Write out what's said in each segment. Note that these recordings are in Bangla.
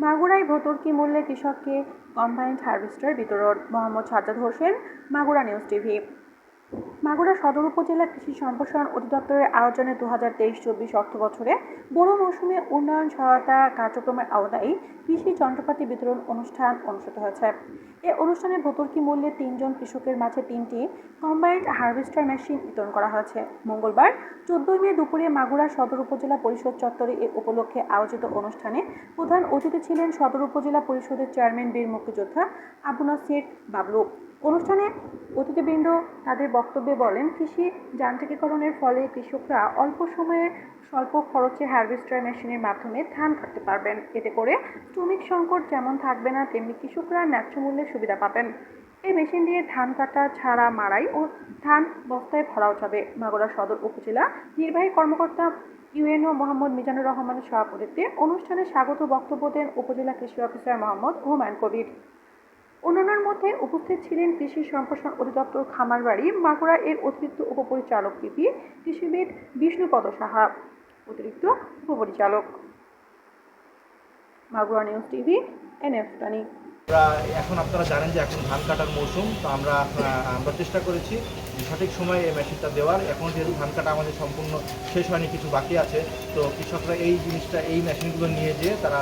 মাগুরায় ভর্তুকি মূল্যে কৃষককে কম্বাইন্ড হারভেস্টার বিতরণ মোহাম্মদ সাজ্জাদ হোসেন মাগুরা নিউজ টিভি। মাগুরা সদর উপজেলা কৃষি সম্প্রসারণ অধিদপ্তরের আয়োজনে দু হাজার তেইশ চব্বিশ অর্থ বছরে বড় মৌসুমে উন্নয়ন সহায়তা কার্যক্রমের আওতায় কৃষি যন্ত্রপাতি বিতরণ অনুষ্ঠান অনুষ্ঠিত হয়েছে। এ অনুষ্ঠানে ভর্তুকি মূল্যে তিনজন কৃষকের মাঝে তিনটি কম্বাইন্ড হারভেস্টার মেশিন বিতরণ করা হয়েছে। মঙ্গলবার, চোদ্দই মে দুপুরে মাগুরা সদর উপজেলা পরিষদ চত্বরে এ উপলক্ষে আয়োজিত অনুষ্ঠানে প্রধান অতিথি ছিলেন সদর উপজেলা পরিষদের চেয়ারম্যান বীর মুক্তিযোদ্ধা আবু নাসির বাবলু। অনুষ্ঠানে অতিথিবৃন্দ তাদের বক্তব্যে বলেন, কৃষি যান্ত্রিকীকরণের ফলে কৃষকরা অল্প সময়ে স্বল্প খরচে হারভেস্টার মেশিনের মাধ্যমে ধান কাটতে পারবেন। এতে করে শ্রমিক সংকট যেমন থাকবে না, তেমনি কৃষকরা ন্যায্য মূল্যে সুবিধা পাবেন। এই মেশিন দিয়ে ধান কাটা, ছাড়া মারাই ও ধান বস্তায় ভরাও যাবে। মাগুরা সদর উপজেলা নির্বাহী কর্মকর্তা ইউএনও মোহাম্মদ মিজানুর রহমানের সভাপতিত্বে অনুষ্ঠানে স্বাগত বক্তব্য দেন উপজেলা কৃষি অফিসার মোহাম্মদ হুমায়ুন কবির। অন্যান্যের মধ্যে উপস্থিত ছিলেন কৃষি সম্প্রসারণ অধিদপ্তর খামারবাড়ি, মাগুরা এর অতিরিক্ত উপপরিচালক পিপি, কৃষিবিদ বিষ্ণুপদ সাহা, অতিরিক্ত উপপরিচালক। মাগুরা নিউজ টিভি, এনএফ টানি। আমরা এখন আপনারা জানেন যে এখন ধান কাটার মৌসুম, তো আমরা আমরা চেষ্টা করেছি সঠিক সময়ে এই মেশিনটা দেওয়ার। এখন যেহেতু ধান কাটা আমাদের সম্পূর্ণ শেষ হয়নি, কিছু বাকি আছে, তো কৃষকরা এই জিনিসটা, এই মেশিনগুলো নিয়ে যেয়ে তারা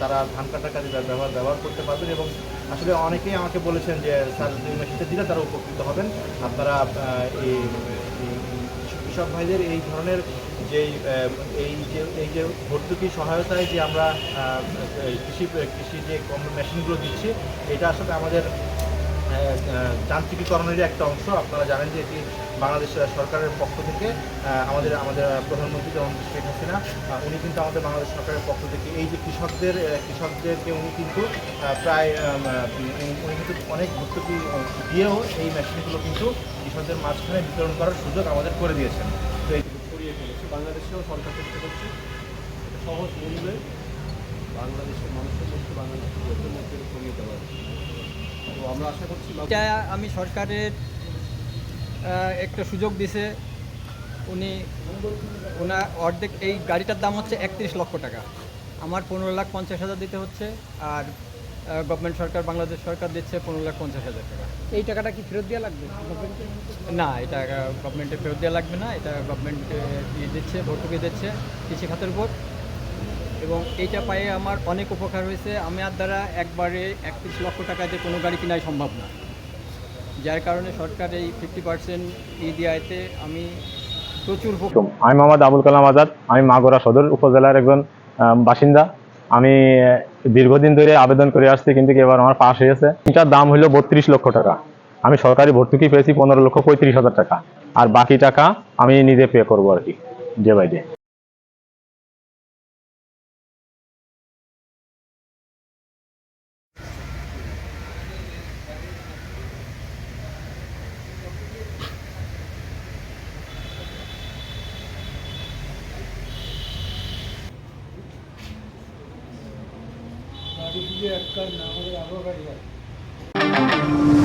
তারা ধান কাটার কাজে ব্যবহার ব্যবহার করতে পারবেন এবং আসলে অনেকেই আমাকে বলেছেন যে, স্যার, এই মেশিনটা দিলে তারা উপকৃত হবেন। আপনারা এই এই কৃষক ভাইদের এই ধরনের যেই এই যে এই যে ভর্তুকি সহায়তায় যে আমরা কৃষি কৃষি যে মেশিনগুলো দিচ্ছি এটা আসলে আমাদের আহ, আহ, যান্ত্রিকীকরণের একটা অংশ। আপনারা জানেন যে এটি বাংলাদেশ সরকারের পক্ষ থেকে আমাদের আমাদের প্রধানমন্ত্রী যেমন শেখ হাসিনা উনি কিন্তু আমাদের বাংলাদেশ সরকারের পক্ষ থেকে এই যে কৃষকদের কৃষকদেরকে উনি কিন্তু প্রায় উনি কিন্তু অনেক ভর্তুকি দিয়েও এই মেশিনগুলো কিন্তু কৃষকদের মাঝখানে বিতরণ করার সুযোগ আমাদের করে দিয়েছেন তো এই ছড়িয়ে ফেলেছে বাংলাদেশেও সরকার চেষ্টা করছে সহজ মূল্যে বাংলাদেশের মানুষের মধ্যে বাংলাদেশের মধ্যে ছড়িয়ে দেওয়া তো আমরা আশা করছি আমি সরকারের একটা সুযোগ দিছে। উনি ওনার অর্ধেক, এই গাড়িটার দাম হচ্ছে একত্রিশ লক্ষ টাকা। আমার পনেরো লাখ পঞ্চাশ হাজার দিতে হচ্ছে, আর গভর্নমেন্ট সরকার বাংলাদেশ সরকার দিচ্ছে পনেরো লাখ পঞ্চাশ হাজার টাকা। এই টাকাটা কি ফেরত দেওয়া লাগবে? না এটা গভর্নমেন্টে ফেরত দেওয়া লাগবে না এটা গভর্নমেন্ট দিয়ে দিচ্ছে ভর্তুকি দিচ্ছে কৃষি খাতের উপর। এবং এইটা পায়ে আমার অনেক উপকার হয়েছে। আমার দ্বারা একবারে একত্রিশ লক্ষ টাকা দিয়ে কোনো গাড়ি কেনাই সম্ভব না। যার কারণে সরকার এই ফিফটি পার্সেন্ট ই দেওয়াতে আমি প্রচুর উপকার আমি মোহাম্মদ আবুল কালাম আজাদ। আমি মাগুরা সদর উপজেলার একজন বাসিন্দা। আমি দীর্ঘদিন ধরে আবেদন করে আসছি, কিন্তু এবার আমার পাশ হয়েছে এটার দাম হলো বত্রিশ লক্ষ টাকা। আমি সরকারি ভর্তুকি পেয়েছি পনেরো লক্ষ পঁয়ত্রিশ হাজার টাকা। আর বাকি টাকা আমি নিজে পে করব আর কি ডে বাই ডে গাড়ি দিয়ে একটা না হলে আরও গাড়ি আছে